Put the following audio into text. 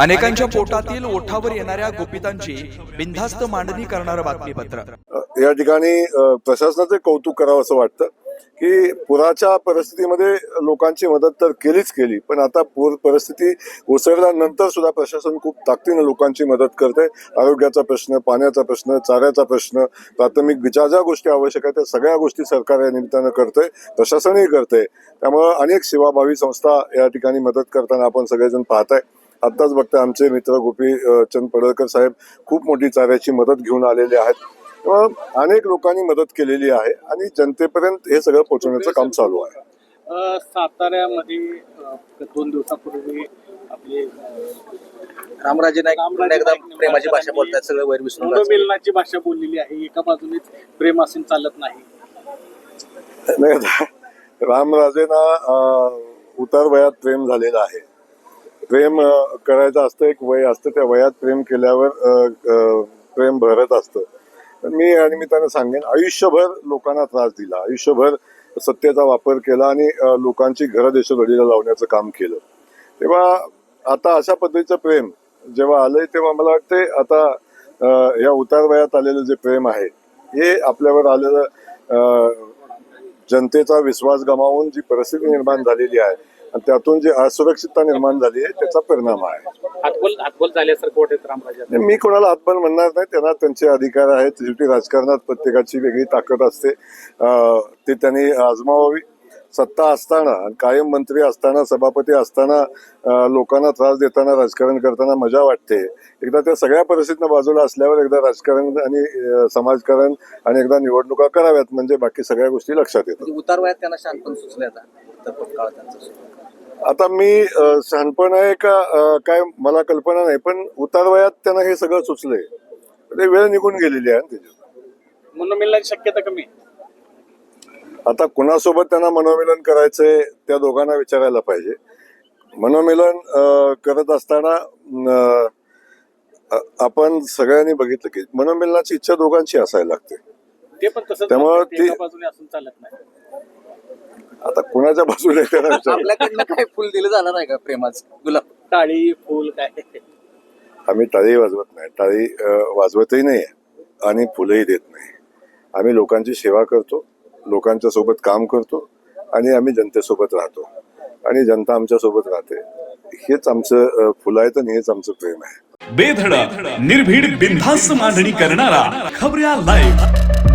अनेकांच्या पोटातील ओठावर येणाऱ्या गोपितांची बिनधास्त मांडणी करणारं बातमीपत्र. या ठिकाणी प्रशासनाचे कौतुक करावं असं वाटतं की पुराच्या परिस्थितीमध्ये लोकांची मदत तर केलीच केली पण आता पूर परिस्थिती ओसरल्यानंतर सुद्धा प्रशासन खूप ताकदीनं लोकांची मदत करते आरोग्याचा प्रश्न पाण्याचा प्रश्न चाऱ्याचा प्रश्न प्राथमिक ज्या ज्या गोष्टी आवश्यक आहेत त्या सगळ्या गोष्टी सरकार या निमित्तानं करतंय प्रशासनही करते त्यामुळं अनेक सेवाभावी संस्था या ठिकाणी मदत करताना आपण सगळेजण पाहताय. आत्ताच बघता आमचे मित्र गोपी चंद पडळकर साहेब खूप मोठी चाऱ्याची मदत घेऊन आलेले आहेत. अनेक लोकांनी मदत केलेली आहे आणि जनतेपर्यंत हे सगळं पोहोचवण्याचं काम चालू आहे. साताऱ्यामध्ये दोन दिवसापूर्वी आपले रामराजे नाईक एकदा प्रेमाची भाषा बोलतात सगळं वैर विसरून. मिलनाची भाषा बोललेली आहे एका बाजूनेच प्रेम असून चालत नाही. रामराजेंना उतार वयात प्रेम झालेलं आहे. प्रेम करायचं असतं एक वय असतं त्या वयात प्रेम केल्यावर प्रेम भरत असतं. मी या निमित्तानं सांगेन आयुष्यभर लोकांना त्रास दिला. आयुष्यभर सत्तेचा वापर केला आणि लोकांची घरं देशोधडीला लावण्याचं काम केलं. तेव्हा आता अशा पद्धतीचं प्रेम जेव्हा आलंय तेव्हा मला वाटते आता या उतार वयात आलेलं जे प्रेम आहे हे आपल्यावर आलेलं जनतेचा विश्वास गमावून जी परिस्थिती निर्माण झालेली आहे आणि त्यातून जी असुरक्षितता निर्माण झाली आहे त्याचा परिणाम आहे. हातबोल हातबोल झाल्यासारखं वाटत रामराजे आणि मी कोणाला हातबल म्हणणार नाही त्यांना त्यांचे अधिकार आहेत. शेवटी राजकारणात प्रत्येकाची वेगळी ताकद असते. अं, ते त्यांनी आजमावावी. सत्ता असताना आणि कायम मंत्री असताना सभापती असताना अं, लोकांना त्रास देताना राजकारण करताना मजा वाटते. एकदा त्या सगळ्या परिस्थितीनं बाजूला असल्यावर एकदा राजकारण आणि अं, समाजकारण आणि एकदा निवडणुका कराव्यात म्हणजे बाकी सगळ्या गोष्टी लक्षात येतात. म्हणजे उतार वयात त्यांना शांतपण सुचले आता. काळ त्यांचा. आता मी शहाणपण आहे का काय मला कल्पना नाही पण उतार वयात त्यांना हे सगळं सुचलंय. ते वेळ निघून गेलेली आहे ना त्याची मनोमिलनाची शक्यता कमी. आता कुणासोबत त्यांना मनोमिलन करायचंय त्या दोघांना विचारायला पाहिजे. मनोमिलन करत असताना आपण सगळ्यांनी बघितलं की मनोमिलनाची इच्छा दोघांची असायला लागते. ते पण तसंच त्यामुळं ती- एका बाजूने असून चालत नाही आता कुणाच्या बाजूने आपल्याकडनं काय फुल दिलं जाणार आहे का प्रेमाचं? गुलाब. टाळी फुल काय? आम्ही टाळी वाजवत नाही. टाळी वाजवतही नाही आणि फुलंही देत नाही. आम्ही लोकांची सेवा करतो लोकांच्या सोबत काम करतो आणि आम्ही जनतेसोबत राहतो. आणि जनता आमच्यासोबत राहते. हेच आमचं फुलं आहेत आणि हेच आमचं प्रेम आहे. बेधडक निर्भीड बिनधास्त मांडणी करणारा खबऱ्या लाईव्ह